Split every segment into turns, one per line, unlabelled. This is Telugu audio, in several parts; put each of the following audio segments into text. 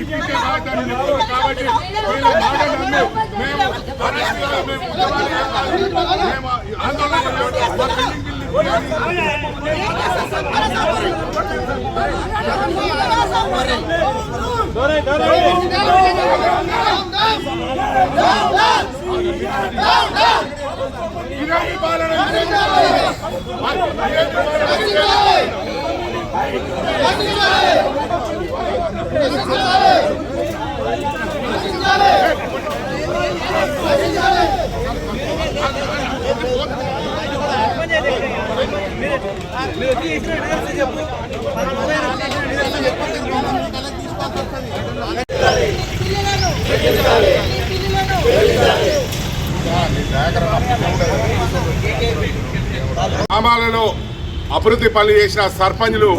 ఇప్పించే బాధ్యత నీకు ఉంది కాబట్టి వీళ్ళ మాట నమ్మి మేము అరెస్ట్ చేయాలి, మేము ఉద్యమాలు చేయాలి, మేము ఆందోళన చేయాలి, మా పెండింగ్ బిల్లు ఇదే ఈ పాలన ఇదే ఈ పాలన. గ్రామాలలో అభివృద్ధి పనులు చేసిన సర్పంచ్లు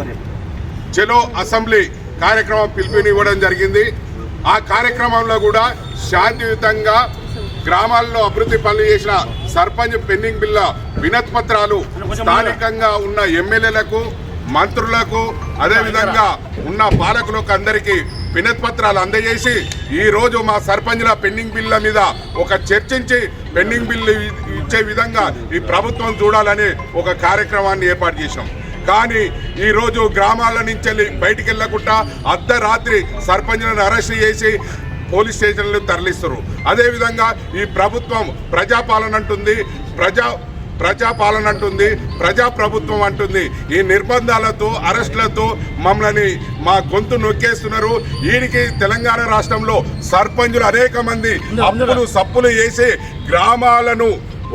చెలో అసెంబ్లీ కార్యక్రమం పిలుపునివ్వడం జరిగింది. ఆ కార్యక్రమంలో కూడా శాంతియుతంగా గ్రామాల్లో అభివృద్ధి పనులు చేసిన సర్పంచ్ పెండింగ్ బిల్ల వినతి పత్రాలు స్థానికంగా ఉన్న ఎమ్మెల్యేలకు మంత్రులకు అదేవిధంగా ఉన్న పాలకులకు అందరికీ వినతి పత్రాలు అందజేసి ఈ రోజు మా సర్పంచ్ల పెండింగ్ బిల్ల మీద ఒక చర్చించి పెండింగ్ బిల్లు ఇచ్చే విధంగా ఈ ప్రభుత్వం చూడాలని ఒక కార్యక్రమాన్ని ఏర్పాటు చేశాం. కానీ ఈరోజు గ్రామాల నుంచి వెళ్ళి బయటికి వెళ్ళకుండా అర్ధరాత్రి సర్పంచ్లను అరెస్ట్ చేసి పోలీస్ స్టేషన్లు తరలిస్తారు. అదేవిధంగా ఈ ప్రభుత్వం ప్రజాపాలన అంటుంది. ప్రజా ప్రజాపాలన అంటుంది ప్రజాప్రభుత్వం అంటుంది. ఈ నిర్బంధాలతో అరెస్టులతో మమ్మల్ని మా గొంతు నొక్కేస్తున్నారు. వీడికి తెలంగాణ రాష్ట్రంలో సర్పంచులు అనేక మంది అప్పులు సప్పులు చేసి గ్రామాలను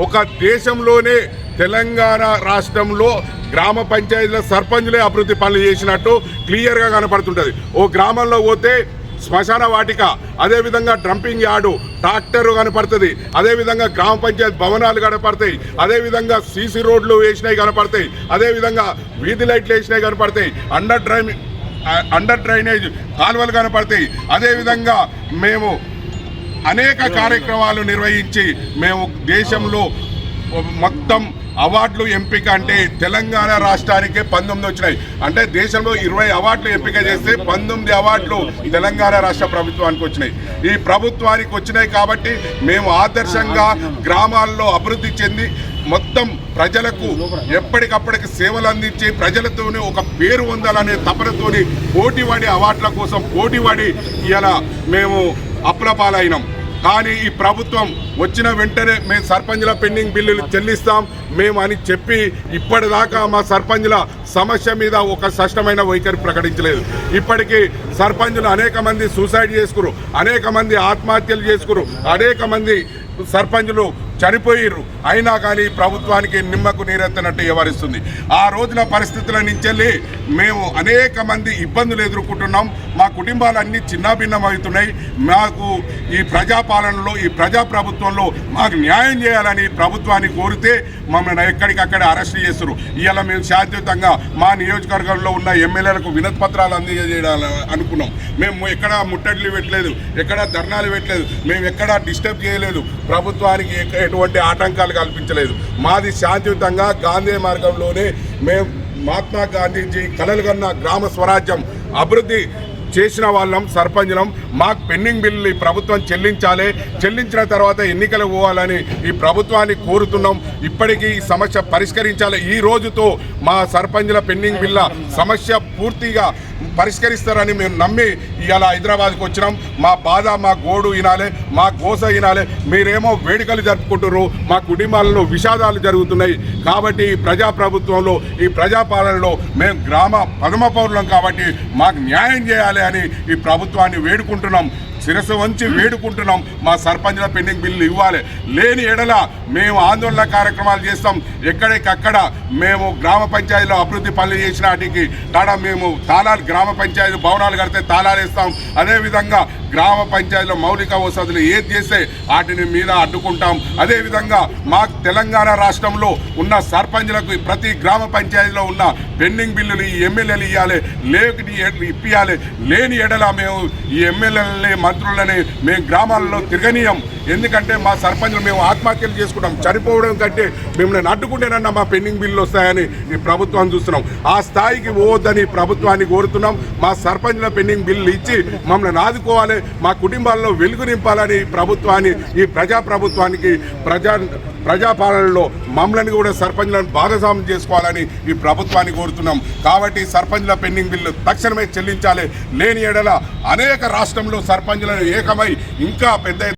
ఒక దేశంలోనే తెలంగాణ రాష్ట్రంలో గ్రామ పంచాయతీల సర్పంచులే అభివృద్ధి పనులు చేసినట్టు క్లియర్గా కనపడుతుంటుంది. ఓ గ్రామంలో పోతే శ్మశాన వాటిక అదేవిధంగా డంపింగ్ యార్డు ట్రాక్టర్ కనపడుతుంది. అదేవిధంగా గ్రామ పంచాయతీ భవనాలు కనపడతాయి. అదేవిధంగా సీసీ రోడ్లు వేసినాయి కనపడతాయి. అదేవిధంగా వీధి లైట్లు వేసినాయి కనపడతాయి. అండర్ డ్రైవ్ అండర్ డ్రైనేజ్ కాలువలు కనపడతాయి. అదేవిధంగా మేము అనేక కార్యక్రమాలు నిర్వహించి మేము దేశంలో మొత్తం అవార్డులు ఎంపిక అంటే తెలంగాణ రాష్ట్రానికే పంతొమ్మిది వచ్చినాయి. అంటే దేశంలో ఇరవై అవార్డులు ఎంపిక చేస్తే పంతొమ్మిది అవార్డులు తెలంగాణ రాష్ట్ర ప్రభుత్వానికి వచ్చినాయి. ఈ ప్రభుత్వానికి వచ్చినాయి కాబట్టి మేము ఆదర్శంగా గ్రామాల్లో అభివృద్ధి చెంది మొత్తం ప్రజలకు ఎప్పటికప్పటికి సేవలు అందించి ప్రజలతోనే ఒక పేరు పొందాలనే తపనతోని పోటీపడి అవార్డుల కోసం పోటీపడి ఇలా మేము అప్లపాలైనాం కానీ ఈ ప్రభుత్వం వచ్చిన వెంటనే మేము సర్పంచుల పెండింగ్ బిల్లులు చెల్లిస్తాం. మేము అని చెప్పి ఇప్పటిదాకా మా సర్పంచుల సమస్య మీద ఒక స్పష్టమైన వైఖరి ప్రకటించలేదు. ఇప్పటికీ సర్పంచులు అనేక మంది సూసైడ్ చేసుకురు అనేక మంది ఆత్మహత్యలు చేసుకురు అనేక మంది సర్పంచులు చనిపోయిర్రు. అయినా కానీ ప్రభుత్వానికి నిమ్మకు నీరెత్తనట్టు వ్యవహరిస్తుంది. ఆ రోజున పరిస్థితుల నుంచి మేము అనేక మంది ఇబ్బందులు ఎదుర్కొంటున్నాం. మా కుటుంబాలన్నీ చిన్నాభిన్నమవుతున్నాయి. మాకు ఈ ప్రజాపాలనలో ఈ ప్రజాప్రభుత్వంలో మాకు న్యాయం చేయాలని ప్రభుత్వాన్ని కోరితే మమ్మల్ని ఎక్కడికక్కడ అరెస్ట్ చేస్తారు ఇవాళ మేము శాంతియుతంగా మా నియోజకవర్గంలో ఉన్న ఎమ్మెల్యేలకు వినతి పత్రాలు అందజేయాలని అనుకున్నాం. మేము ఎక్కడ ముట్టడిలు పెట్టలేదు ఎక్కడ ధర్నాలు పెట్టలేదు మేము ఎక్కడ డిస్టర్బ్ చేయలేదు. ప్రభుత్వానికి ఎక్క- ఎటువంటి ఆటంకాలు కల్పించలేదు. మాది శాంతియుతంగా గాంధీ మార్గంలోనే మేము మహాత్మా గాంధీజీ కలలు కన్న గ్రామ స్వరాజ్యం అభివృద్ధి చేసిన వాళ్ళం సర్పంచులం. మాకు పెండింగ్ బిల్లు ఈ ప్రభుత్వం చెల్లించాలి. చెల్లించిన తర్వాత ఎన్నికలు పోవాలని ఈ ప్రభుత్వాన్ని కోరుతున్నాం. ఇప్పటికీ ఈ సమస్య పరిష్కరించాలి. ఈ రోజుతో మా సర్పంచుల పెండింగ్ బిల్ల సమస్య పూర్తిగా పరిష్కరిస్తారని మేము నమ్మి ఇలా హైదరాబాద్కి వచ్చినాం. మా బాధ మా గోడు వినాలి మా గోస వినాలి మీరేమో వేడుకలు జరుపుకుంటున్నారు. మా కుటుంబాలలో విషాదాలు జరుగుతున్నాయి. కాబట్టి ఈ ప్రజాప్రభుత్వంలో ఈ ప్రజాపాలనలో మేము గ్రామ పదమ పౌరులం కాబట్టి మాకు న్యాయం చేయాలి అని ఈ ప్రభుత్వాన్ని వేడుకుంటున్నాం. శిరస్సు వంచి వేడుకుంటున్నాం. మా సర్పంచ్ల పెండింగ్ బిల్లు ఇవ్వాలి. లేని ఎడల మేము ఆందోళన కార్యక్రమాలు చేస్తాం. ఎక్కడికక్కడ మేము గ్రామ పంచాయతీలో అభివృద్ధి పనులు చేసిన వాటికి తాడా మేము తాళాలు గ్రామ పంచాయతీ భవనాలు కడితే తాళాలు వేస్తాం. అదేవిధంగా గ్రామ పంచాయతీలో మౌలిక వసతులు ఏది చేస్తే వాటిని మీద అడ్డుకుంటాం. అదేవిధంగా మా తెలంగాణ రాష్ట్రంలో ఉన్న సర్పంచ్లకు ప్రతి గ్రామ పంచాయతీలో ఉన్న పెండింగ్ బిల్లులు ఈ ఎమ్మెల్యేలు ఇవ్వాలి లేకి ఇప్పియాలి. లేని ఎడల మేము ఈ ఎమ్మెల్యేలని మంత్రులని మేము గ్రామాల్లో తిరగనీయం. ఎందుకంటే మా సర్పంచ్లు మేము ఆత్మహత్యలు చేసుకుంటాం. చనిపోవడం కంటే మిమ్మల్ని అడ్డుకుంటేనన్నా మా పెండింగ్ బిల్లు వస్తాయని ఈ ప్రభుత్వాన్ని చూస్తున్నాం. ఆ స్థాయికి పోవద్దని ప్రభుత్వాన్ని కోరుతున్నాం. మా సర్పంచ్ల పెండింగ్ బిల్లు ఇచ్చి మమ్మల్ని ఆదుకోవాలి. మా కుటుంబాల్లో వెలుగు నింపాలని ప్రభుత్వాన్ని ఈ ప్రజా ప్రభుత్వానికి ప్రజా ప్రజాపాలనలో మమ్మల్ని కూడా సర్పంచ్లను భాగస్వామ్యం చేసుకోవాలని ఈ ప్రభుత్వాన్ని కోరుతున్నాం. కాబట్టి సర్పంచ్ల పెండింగ్ బిల్లు తక్షణమే చెల్లించాలి. లేని ఎడల అనేక రాష్ట్రంలో సర్పంచ్లను ఏకమై ఇంకా పెద్ద